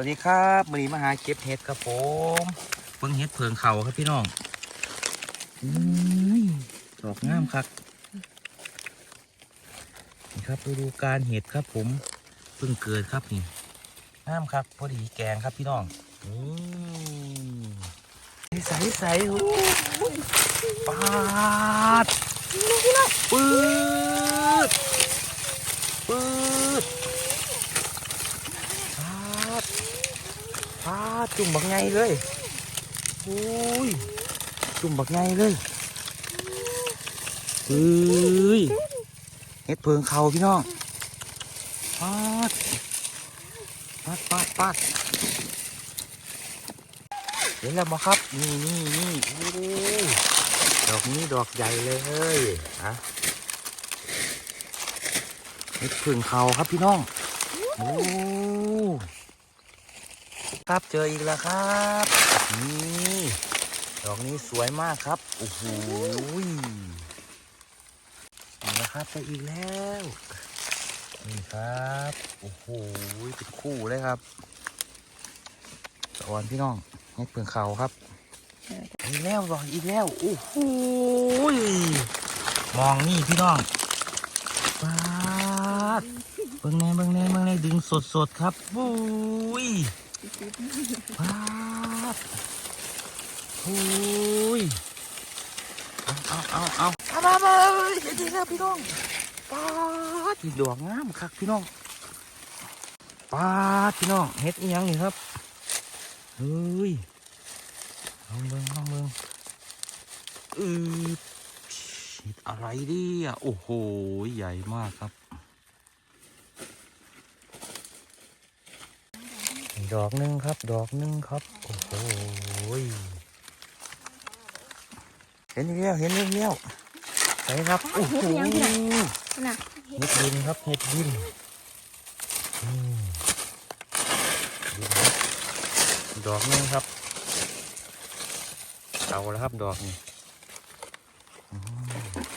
วัสดีครับวันนี้มาหาเก็บเห็ดครับผมเพิ่งเห็ดเพิงเขาครับพี่น้องอุ้ยดอกงามครับนี่ครับฤดูการเห็ดครับผมเพิ่งเกิดครับนี่งามครับพอดีแกงครับพี่น้องนี่ใสใสๆโอ้ยปาดปืดปืด ปาดปาด จุ่มบักไงเลยโอ้ยจุ่มบักไงเลยเฮ้ยเฮ็ดเพิงเขาพี่น้องปาดปาดปาดปาดเห็นแล้วบ่ครับ นี่นี่นี่ดอกนี้ดอกใหญ่เลยฮะเฮ็ดเพิงเขาครับพี่น้องโอ้ ครับ เจออีกแล้วครับนี่ดอกนี้สวยมากครับโอ้โหนี่นะครับไปอีกแล้วนี่ครับโอ้โหเป็นคู่เลยครับสอนพี่น้องนี่เปลืองเขาครับอีกแล้วดอกอีกแล้วโอ้โหมองนี่พี่น้องปาดเบิ่งแน่เบิ่งแน่เบิ่งแน่ดึงสดสดๆครับโอ้ย ปาดโอ้ยเอาเอาเอาเอาเอามามาเดี๋ยวดีครับพี่น้องปาดอีดอกงามคักพี่น้องปาดพี่น้องเฮ็ดอีหยังนี่ครับเฮ้ยลองเบิ่งลองเบิ่งอืออะไรดิอะโอ้โห ใหญ่มากครับ ดอกหนึ่งครับ ดอกหนึ่งครับ โอ้โหยเห็นอีกแล้วเห็นอีกแล้วใส่ครับโอ้โหน่ะเห็ดดินครับเห็ดดินอืมดินครับดอกหนึงครับเอาแล้วครับดอกนี้อืม